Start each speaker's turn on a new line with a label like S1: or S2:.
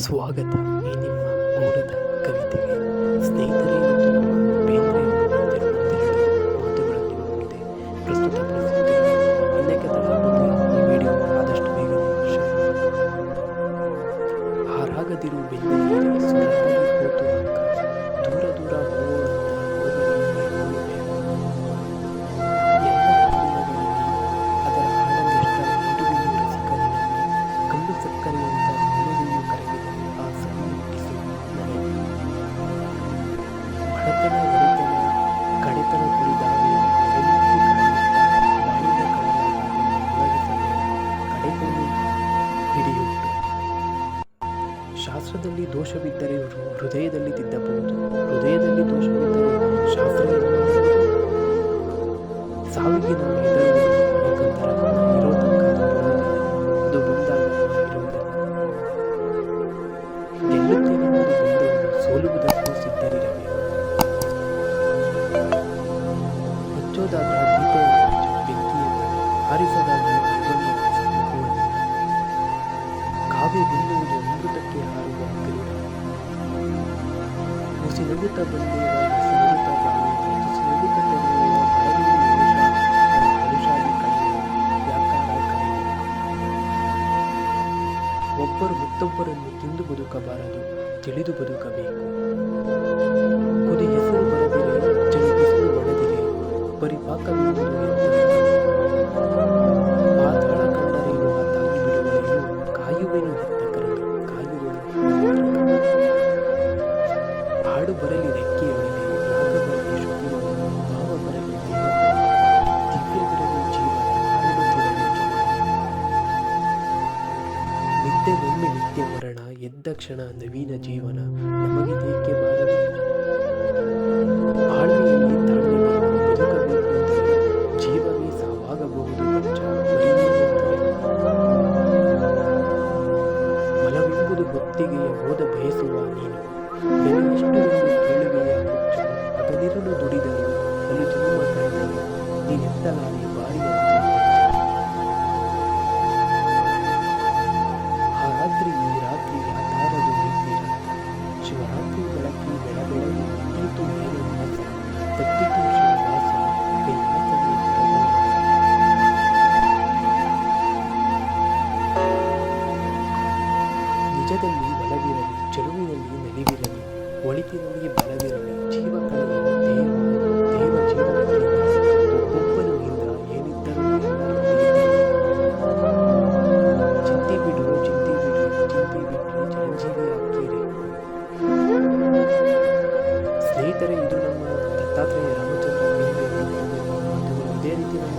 S1: ಸ್ವಾಗತ ಈ ನಿಮ್ಮ ಮೂಡದ ಕವಿತೆಗೆ ಸ್ನೇಹಿತರೆ. ಶಾಸ್ತ್ರದಲ್ಲಿ ದೋಷವಿದ್ದರೆ ಹೃದಯದಲ್ಲಿ ತಿದ್ದಬಹುದು. ಹೃದಯದಲ್ಲಿ ದೋಷವಿದ್ದರೆ ಶಾಸ್ತ್ರದಲ್ಲಿ ಸಾವಿಗೆ ನಾವು ನಿಮಿಷ ಬಂದು ಕಳೆಯುವ ವ್ಯಾಕಾರ ಕಳೆಯುವ ಒಬ್ಬರು ಮತ್ತೊಬ್ಬರನ್ನು ತಿಂದು ಬದುಕಬಾರದು ತಿಳಿದು ಬದುಕಬೇಕು. ಕುದಿ ಹಾಡು ಬರಲಿ ರೆಕ್ಕೆಯೊಳಗೆ ರಾಗ ಬರಲಿ ಭಾವ ಬರಲಿ ನಿತ್ಯ ಒಮ್ಮೆ ನಿತ್ಯ ಮರಣ, ಎದ್ದ ಕ್ಷಣ ನವೀನ ಜೀವನ, ನಮಗೆ ಜೀವವೇ ಸಾವಾಗಬಹುದು ಮಲವೆಂಬುದು ಹೋದ ಬಯಸುವ ನೀನು. ಎಂದು ಕೇಳುವೆಯ ಹಗಲಿರಲು ದುಡಿದರು ಬಾರಿಯ ಆ ರಾತ್ರಿ ರಾತ್ರಿ ಶಿವರಾತ್ರಿ ಬೆಳಕಿ ಪ್ರಭು ನಿಜದಲ್ಲಿ ಬಲವಿರಲಿ, ಚೆಲುವಿನಲ್ಲಿ ನಲಿವಿರಲಿ ಒಳಿತಿನಲ್ಲಿ ಬಲವಿರಲಿ ಜೀವ ಇಂದ್ರ, ಏನಿದ್ದರೂ. ಚಿಂತೆ ಬಿಡು ಚಿಂತೆ ಬಿಡು, ಚಿಂತೆ ಸ್ನೇಹಿತರೆ, ಇದು ನಮ್ಮ ದತ್ತಾತ್ರೇಯ ರಾಮಚಂದ್ರ ಇದೇ ರೀತಿ ನಮ್ಮ